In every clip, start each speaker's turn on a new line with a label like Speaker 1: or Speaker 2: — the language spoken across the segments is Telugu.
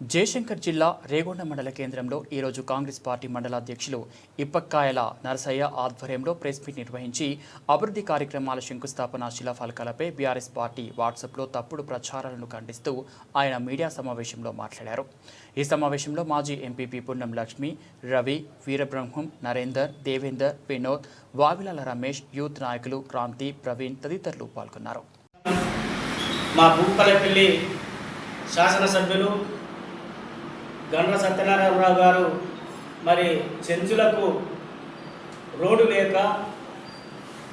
Speaker 1: జయశంకర్ జిల్లా రేగొండ మండల కేంద్రంలో ఈరోజు కాంగ్రెస్ పార్టీ మండల అధ్యక్షులు ఇప్పక్కాయల నరసయ్య ఆధ్వర్యంలో ప్రెస్ మీట్ నిర్వహించి అభివృద్ధి కార్యక్రమాల శంకుస్థాపన శిలాఫలకాలపై బీఆర్ఎస్ పార్టీ వాట్సాప్లో తప్పుడు ప్రచారాలను ఖండిస్తూ ఆయన మీడియా సమావేశంలో మాట్లాడారు. ఈ సమావేశంలో మాజీ ఎంపీపీ పున్నం లక్ష్మి రవి వీరబ్రహ్మం నరేందర్ దేవేందర్ వినోద్ వావిలాల రమేష్ యూత్ నాయకులు క్రాంతి ప్రవీణ్ తదితరులు పాల్గొన్నారు.
Speaker 2: మా శాసనసభ్యులు గండ్ర సత్యనారాయణరావు గారు మరి చెంచులకు రోడ్డు లేక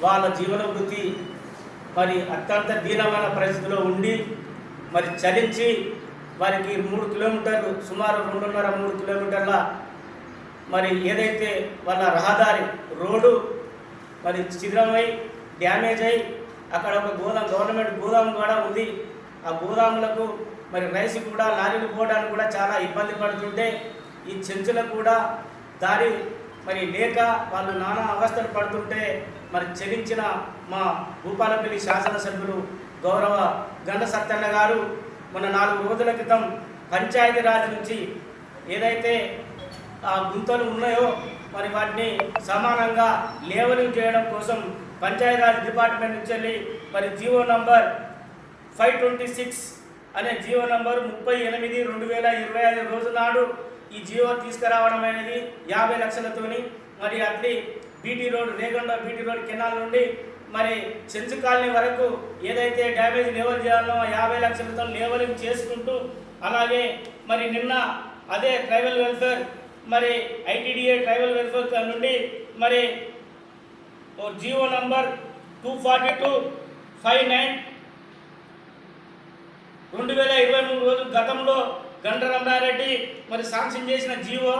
Speaker 2: వాళ్ళ జీవన వృత్తి మరి అత్యంత దీనమైన పరిస్థితిలో ఉండి మరి చలించి వారికి మూడు కిలోమీటర్లు సుమారు రెండున్నర మూడు కిలోమీటర్ల మరి ఏదైతే వాళ్ళ రహదారి రోడ్డు మరి శిథిలమై డ్యామేజ్ అయి అక్కడ ఒక గోదాం గవర్నమెంట్ గోదాం కూడా ఉంది. ఆ గోదాములకు మరి రైస్ కూడా లారీలు పోవడానికి కూడా చాలా ఇబ్బంది పడుతుంటే ఈ చెంచులకు కూడా దారి మరి లేక వాళ్ళు నానా అవస్థలు పడుతుంటే మరి చెల్లించిన మా భూపాలపల్లి శాసనసభ్యులు గౌరవ గండ సత్యన్న గారు మొన్న నాలుగు రోజుల క్రితం పంచాయతీరాజ్ నుంచి ఏదైతే ఆ గుంతలు ఉన్నాయో మరి వాటిని సమానంగా లేవలింగ్ చేయడం కోసం పంచాయతీరాజ్ డిపార్ట్మెంట్ నుంచి వెళ్ళి మరి GO number five twenty six అనే జీవో నంబర్ ముప్పై ఎనిమిది రెండు వేల ఇరవై ఐదు రోజు నాడు ఈ జీవో తీసుకురావడం అనేది యాభై లక్షలతోని మరి Atlee BT road Regonda BT road canal నుండి మరి చెంచు కాలనీ వరకు ఏదైతే డ్యామేజ్ లేవల్ చేయాలో ఆ యాభై లక్షలతో లేవలింగ్ చేసుకుంటూ అలాగే మరి నిన్న అదే ట్రైబల్ వెల్ఫేర్ మరి ఐటీడీఏ ట్రైబల్ వెల్ఫేర్ నుండి మరి ఓ GO number two forty two five nine రెండు వేల ఇరవై మూడు రోజులు గతంలో గంట మరి శాంక్షన్ చేసిన జీవో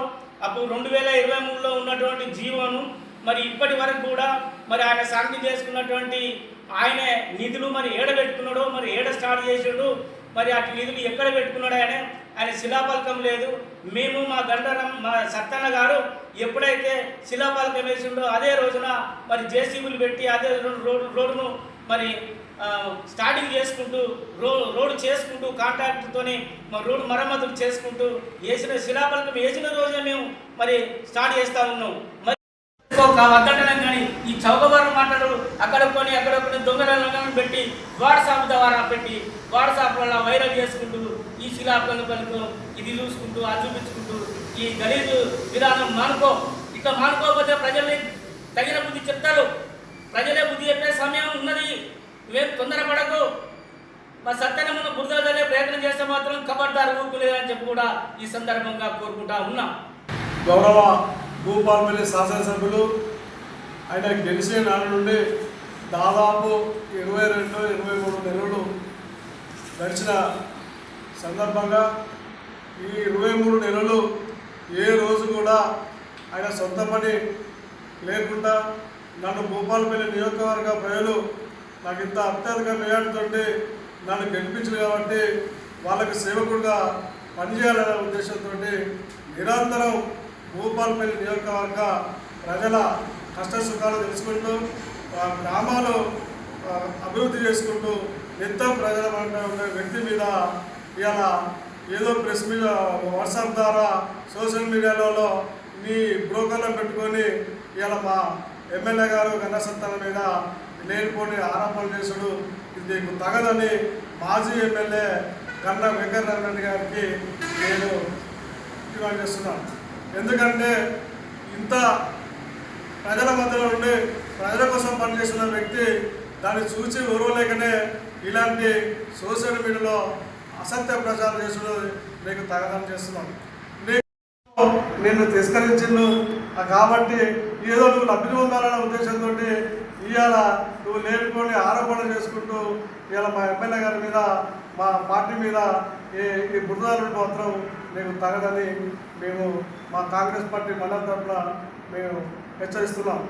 Speaker 2: అప్పుడు రెండు వేల ఇరవై మూడులో ఉన్నటువంటి జీవోను మరి ఇప్పటి వరకు కూడా మరి ఆయన శాంక్షన్ చేసుకున్నటువంటి ఆయన నిధులు మరి ఏడ పెట్టుకున్నాడో మరి ఏడ స్టార్ట్ చేసాడు మరి అటు నిధులు ఎక్కడ పెట్టుకున్నాడు ఆయన ఆయన శిలాపలకం లేదు. మేము మా గండరం మా సత్తన్న గారు ఎప్పుడైతే శిలాపలకం వేసిండో అదే రోజున మరి జేసీబీలు పెట్టి అదే రోడ్డు రోడ్డును మరి స్టార్టింగ్ చేసుకుంటూ రో రోడ్డు చేసుకుంటూ కాంట్రాక్ట్తోని మా రోడ్డు మరమ్మతులు చేసుకుంటూ వేసిన శిలాపలకం వేసిన రోజే మేము మరి స్టార్ట్ చేస్తూ ఉన్నాం. మరి వద్దటం కానీ ఈ చౌకబారు మాటలు అక్కడ కొని అక్కడ కొన్ని దొంగలను పెట్టి వాట్సాప్ ద్వారా పెట్టి వాట్సాప్లలో వైరల్ చేసుకుంటూ ఈ శిలాపలను పలుకు ఇది చూసుకుంటూ అది చూపించుకుంటూ ఈ గలీజు విధానం మానుకో ఇక మానుకోకపోతే ప్రజల్ని తగిన నువ్వేం తొందరపడకు. మా సత్యనమ్మను బురదలే ప్రయత్నం చేస్తే మాత్రం కబడ్దారు ఊపులేదని చెప్పి కూడా ఈ సందర్భంగా కోరుకుంటా ఉన్నాం.
Speaker 3: గౌరవ భూపాలపల్లి శాసనసభ్యులు ఆయన గెలిచే నాటి నుండి దాదాపు ఇరవై రెండు ఇరవై మూడు నెలలు గడిచిన సందర్భంగా ఈ ఇరవై మూడు నెలలు ఏ రోజు కూడా ఆయన సొంత పని లేకుండా నన్ను భూపాలపల్లి నియోజకవర్గ ప్రజలు నాకు ఇంత అత్యధిక మేయాడుతుంటే నన్ను గెలిపించరు కాబట్టి వాళ్ళకి సేవకుడుగా పనిచేయాలనే ఉద్దేశంతో నిరంతరం భూపాలపల్లి నియోజకవర్గ ప్రజల కష్ట సుఖాలు తెలుసుకుంటూ గ్రామాలు అభివృద్ధి చేసుకుంటూ నిత్యం ప్రజల ఉండే వ్యక్తి మీద ఇవాళ ఏదో ప్రెస్ మీద వాట్సాప్ ద్వారా సోషల్ మీడియాలలో మీ బ్రోకర్లో పెట్టుకొని ఇలా మా ఎమ్మెల్యే గారు గన్నసత్తాల మీద లేనిపోని ఆరోపణలు చేసుడు ఇది నీకు తగదని మాజీ ఎమ్మెల్యే గన్న వెంకటరమణ గారికి నేను డిమాండ్ చేస్తున్నాను ఎందుకంటే ఇంత ప్రజల మధ్యలో ఉండి ప్రజల కోసం పనిచేస్తున్న వ్యక్తి దాన్ని చూసి ఓర్వలేకనే ఇలాంటి సోషల్ మీడియాలో అసత్య ప్రచారం చేసుడు నీకు తగదని చేస్తున్నాను. నేను నిన్ను తిరస్కరించిండు. కాబట్టి ఏదో నువ్వు లబ్ధి పొందాలనే ఉద్దేశంతో ఇవాళ నువ్వు లేనిపోని ఆరోపణ చేసుకుంటూ ఇవాళ మా ఎమ్మెల్యే గారి మీద మా పార్టీ మీద ఈ ఈ బురదాలు మాత్రం నీకు తగదని మేము మా కాంగ్రెస్ పార్టీ మండల తరఫున మేము హెచ్చరిస్తున్నాం.